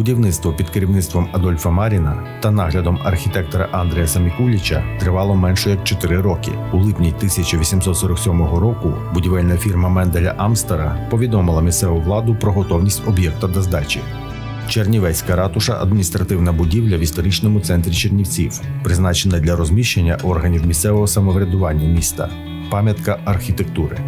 Будівництво під керівництвом Адольфа Маріна та наглядом архітектора Андріаса Мікуліча тривало менше як 4 роки. У липні 1847 року будівельна фірма Менделя Амстера повідомила місцеву владу про готовність об'єкта до здачі. Чернівецька ратуша адміністративна будівля в історичному центрі Чернівців, призначена для розміщення органів місцевого самоврядування міста, пам'ятка архітектури.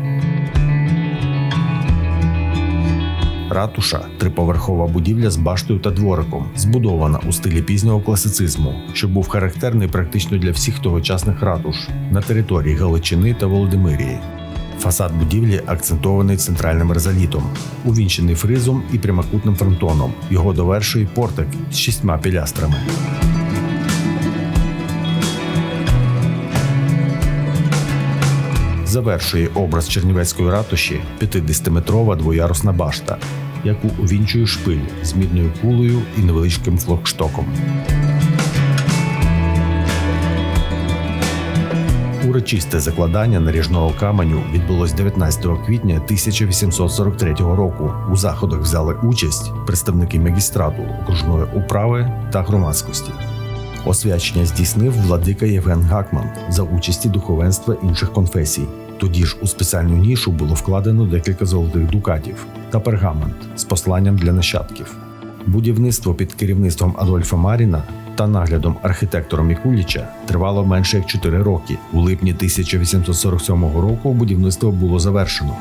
Ратуша триповерхова будівля з баштою та двориком, збудована у стилі пізнього класицизму, що був характерний практично для всіх тогочасних ратуш на території Галичини та Володимирії. Фасад будівлі акцентований центральним резолітом, увінчений фризом і прямокутним фронтоном. Його довершує портик з шістьма пілястрами. Завершує образ Чернівецької ратуші 50-метрова двоярусна башта, яку увінчує шпиль з мідною кулею і невеличким флокштоком. Урочисте закладання наріжного каменю відбулось 19 квітня 1843 року. У заходах взяли участь представники магістрату, окружної управи та громадськості. Освячення здійснив владика Євген Гакман за участі духовенства інших конфесій. Тоді ж у спеціальну нішу було вкладено декілька золотих дукатів та пергамент з посланням для нащадків. Будівництво під керівництвом Адольфа Маріна та наглядом архітектора Мікуліча тривало менше як 4 роки. У липні 1847 року будівництво було завершено.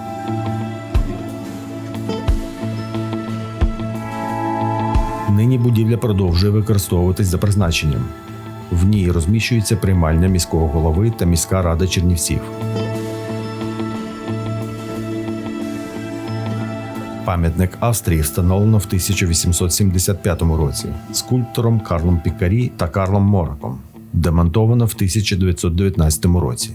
Нині будівля продовжує використовуватись за призначенням. В ній розміщується приймальня міського голови та міська рада Чернівців. Пам'ятник Австрії встановлено в 1875 році скульптором Карлом Пікарі та Карлом Мораком, демонтовано в 1919 році.